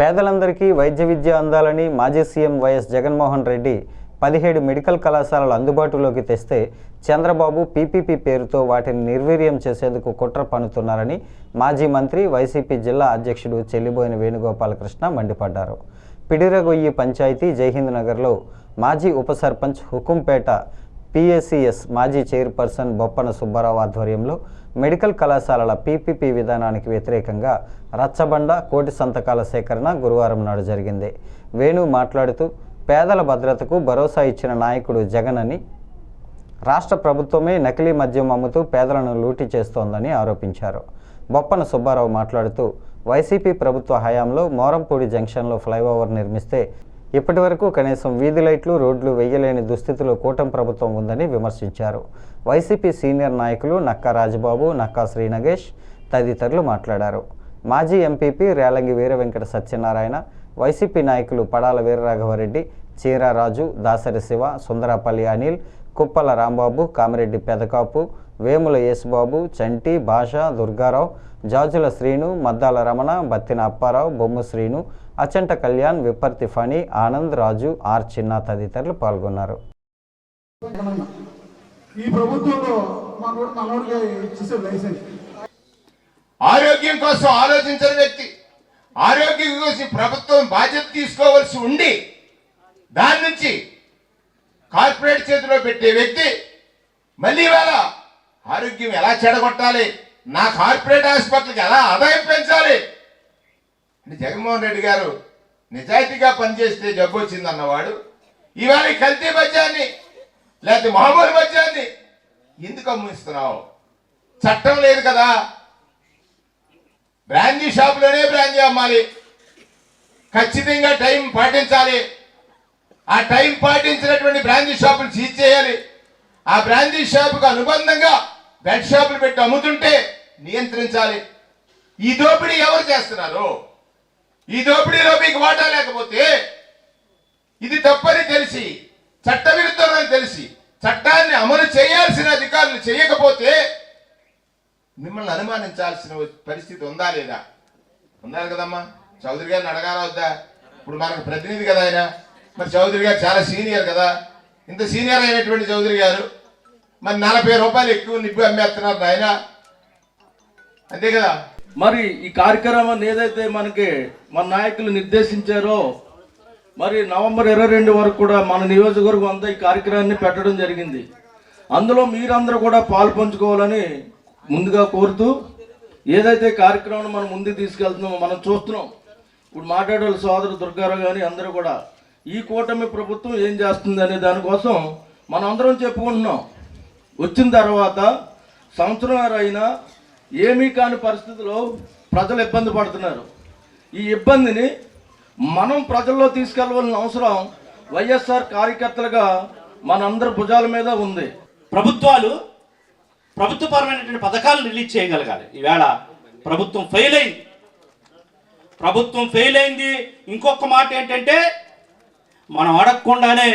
పేదలందరికీ వైద్య విద్య అందాలని మాజీ సీఎం వైఎస్ జగన్మోహన్ రెడ్డి పదిహేడు మెడికల్ కళాశాలలు అందుబాటులోకి తెస్తే చంద్రబాబు పీపీపీ పేరుతో వాటిని నిర్వీర్యం చేసేందుకు కుట్ర పన్నుతున్నారని మాజీ మంత్రి వైసీపీ జిల్లా అధ్యక్షుడు చెల్లిబోయిన వేణుగోపాలకృష్ణ మండిపడ్డారు. పిడిరగొయ్యి పంచాయతీ జైహింద్ నగర్లో మాజీ ఉప సర్పంచ్ హుకుంపేట పిఎస్సిఎస్ మాజీ చైర్పర్సన్ బొప్పన సుబ్బారావు ఆధ్వర్యంలో మెడికల్ కళాశాలల పీపీపీ విధానానికి వ్యతిరేకంగా రచ్చబండ కోటి సంతకాల సేకరణ గురువారం నాడు జరిగింది. వేణు మాట్లాడుతూ పేదల భద్రతకు భరోసా ఇచ్చిన నాయకుడు జగన్ అని రాష్ట్ర ప్రభుత్వమే నకిలీ మద్యం అమ్ముతూ పేదలను లూటీ చేస్తోందని ఆరోపించారు. బొప్పన సుబ్బారావు మాట్లాడుతూ వైసీపీ ప్రభుత్వ హయాంలో మోరంపూడి జంక్షన్లో ఫ్లైఓవర్ నిర్మిస్తే ఇప్పటి వరకు కనీసం వీధి లైట్లు రోడ్లు వేయలేని దుస్థితిలో కూటమి ప్రభుత్వం ఉందని విమర్శించారు. వైసీపీ సీనియర్ నాయకులు నక్కా రాజబాబు నక్కా శ్రీనగేష్ తదితరులు మాట్లాడారు. మాజీ ఎంపీపీ రేలంగి వీర వెంకట సత్యనారాయణ వైసీపీ నాయకులు పడాల వీరరాఘవరెడ్డి చీరారాజు దాసరి శివ సుందరపల్లి అనిల్ కుప్పల రాంబాబు కామిరెడ్డి పెదకాపు వేముల యేసుబాబు చంటి భాష దుర్గారావు జాజుల శ్రీను మద్దాల రమణ బత్తిన అప్పారావు బొమ్ము శ్రీను అచంట కళ్యాణ్ విప్పర్తి ఫణి ఆనంద్ రాజు ఆర్ చిన్న తదితరులు పాల్గొన్నారు. ఈ ప్రభుత్వంలో మనోడు మనోడికి ఇచ్చేసాడు లైసెన్స్ ఆరోగ్యం కోసం ఆలోచించని వ్యక్తి ఆరోగ్యం కోసం ప్రభుత్వం బాధ్యత తీసుకోవాల్సి ఉండి దాని నుంచి కార్పొరేట్ చేతిలో పెట్టే వ్యక్తి మళ్ళీ ఇవాళ ఆరోగ్యం ఎలా చెడగొట్టాలి? నా కార్పొరేట్ హాస్పిటల్కి ఎలా ఆదాయం పెంచాలి? అని జగన్మోహన్ రెడ్డి గారు నిజాయితీగా పనిచేస్తే జబ్బు వచ్చింది అన్నవాడు ఇవాళ కల్తీ మద్యాన్ని లేకపోతే మామూలు మద్యాన్ని ఎందుకు అమ్మిస్తున్నావు? చట్టం లేదు కదా. బ్రాందీ షాపులోనే బ్రాందీ అమ్మాలి. ఖచ్చితంగా టైం పాటించాలి. ఆ టైం పాటించినటువంటి బ్రాందీ షాపులు సీజ్ చేయాలి. ఆ బ్రాందీ షాపుకు అనుబంధంగా బెడ్ షాపులు పెట్టి అమ్ముతుంటే నియంత్రించాలి. ఈ దోపిడీ ఎవరు చేస్తున్నారు? ఈ దోపిడీలో మీకు వాటా లేకపోతే ఇది తప్పని తెలిసి చట్టవిరుద్ధమని తెలిసి చట్టాన్ని అమలు చేయాల్సిన అధికారులు చేయకపోతే మిమ్మల్ని అనుమానించాల్సిన పరిస్థితి ఉందా లేదా? ఉండాలి కదమ్మా. చౌదరి గారిని అడగాల వద్దా? ఇప్పుడు మనకు ప్రతినిధి కదా ఆయన. మరి చౌదరి గారు చాలా సీనియర్ కదా. ఇంత సీనియర్ అయినటువంటి చౌదరి గారు మరి నలభై రూపాయలు ఎక్కువ నిప్పు అమ్మేస్తున్నారు ఆయన అంతే కదా? మరి ఈ కార్యక్రమాన్ని ఏదైతే మనకి మన నాయకులు నిర్దేశించారో మరి నవంబర్ ఇరవై రెండు వరకు కూడా మన నియోజకవర్గం అంతా ఈ కార్యక్రమాన్ని పెట్టడం జరిగింది. అందులో మీరందరూ కూడా పాలు పంచుకోవాలని ముందుగా కోరుతూ ఏదైతే కార్యక్రమం మనం ముందుకు తీసుకెళ్తున్నామో మనం చూస్తున్నాం. ఇప్పుడు మాట్లాడే సోదరు దుర్గారావు కానీ అందరూ కూడా ఈ కూటమి ప్రభుత్వం ఏం చేస్తుంది అనే దానికోసం మనం అందరం చెప్పుకుంటున్నాం. వచ్చిన తర్వాత సంవత్సరం అయినా ఏమీ కాని పరిస్థితిలో ప్రజలు ఇబ్బంది పడుతున్నారు. ఈ ఇబ్బందిని మనం ప్రజల్లో తీసుకెళ్ళవలసిన అవసరం వైఎస్ఆర్ కార్యకర్తలుగా మనందరి భుజాల మీద ఉంది. ప్రభుత్వాలు ప్రభుత్వపరమైనటువంటి పథకాలు రిలీజ్ చేయగలగాలి. ఈవేళ ప్రభుత్వం ఫెయిల్ అయింది. ప్రభుత్వం ఫెయిల్ అయింది. ఇంకొక మాట ఏంటంటే మనం అడగకుండానే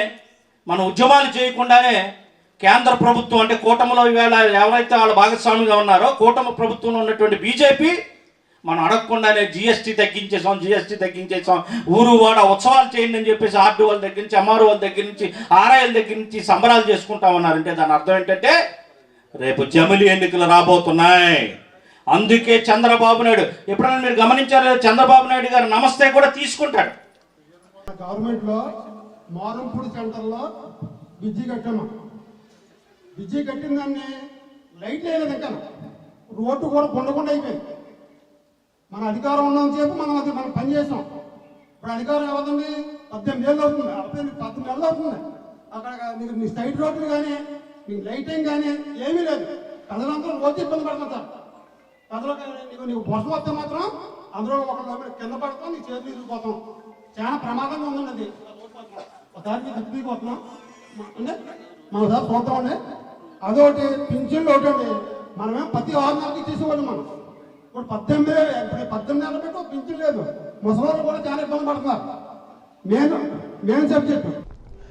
మన ఉద్యమాలు చేయకుండానే కేంద్ర ప్రభుత్వం అంటే కూటమిలో ఈవేళ ఎవరైతే వాళ్ళ భాగస్వామిగా ఉన్నారో కూటమి ప్రభుత్వంలో ఉన్నటువంటి బీజేపీ మనం అడగకుండానే జిఎస్టీ తగ్గించేసాం జిఎస్టీ తగ్గించేసాం ఊరు వాడ ఉత్సవాలు చేయండి అని చెప్పేసి ఆర్డీఓల వాళ్ళ దగ్గర నుంచి ఎంఆర్ఓల వాళ్ళ దగ్గర నుంచి ఆర్ఐఎల్ దగ్గర నుంచి సంబరాలు చేసుకుంటా ఉన్నారంటే దాని అర్థం ఏంటంటే రేపు జమిలి ఎన్నికలు రాబోతున్నాయి. అందుకే చంద్రబాబు నాయుడు ఎప్పుడైనా మీరు గమనించారు చంద్రబాబు నాయుడు గారు నమస్తే కూడా తీసుకుంటాడు. గవర్నమెంట్లో మారంపూడి సెంటర్లో బిజీ కట్టాము. బిజ్జి కట్టిన దాన్ని లైట్ లేదు ఇంకా రోడ్డు కూడా పొండకుండా అయిపోయింది. మన అధికారం ఉన్నంత సేపు మనం అది మనం పని చేసాం. ఇప్పుడు అధికారం ఏమవుతుంది పద్దెనిమిది ఏళ్ళు అవుతుంది. పద్దెనిమిది పద్దెనిమిది నెలలు అవుతుంది. అక్కడ మీరు నీ సైడ్ రోడ్లు కానీ నీకు లైటింగ్ కానీ ఏమీ లేదు. ప్రజలందరూ రోజు ఇబ్బంది పడుతుంటారు ప్రజలకు నీకు నీకు వర్షం వస్తే మాత్రం అందులో ఒక కింద పడతాం నీ చేతులు ఇరిగిపోతాం. చాలా ప్రమాదంగా ఉందండి అది. ఒకసారి మీకు దిగిపోతున్నాం అంటే మన ఒకసారి చూద్దామండి అదొకటి పింఛన్లు ఒకటి అండి. మనమేం ప్రతి ఆరు నెలలకి తీసుకోవాలి మనం. ఇప్పుడు పద్దెనిమిది ఇప్పుడు పద్దెనిమిది నెలలు పెట్టి పింఛన్ లేదు. ముసలి కూడా చాలా ఇబ్బంది పడుతున్నారు. నేను నేను సబ్జెక్టు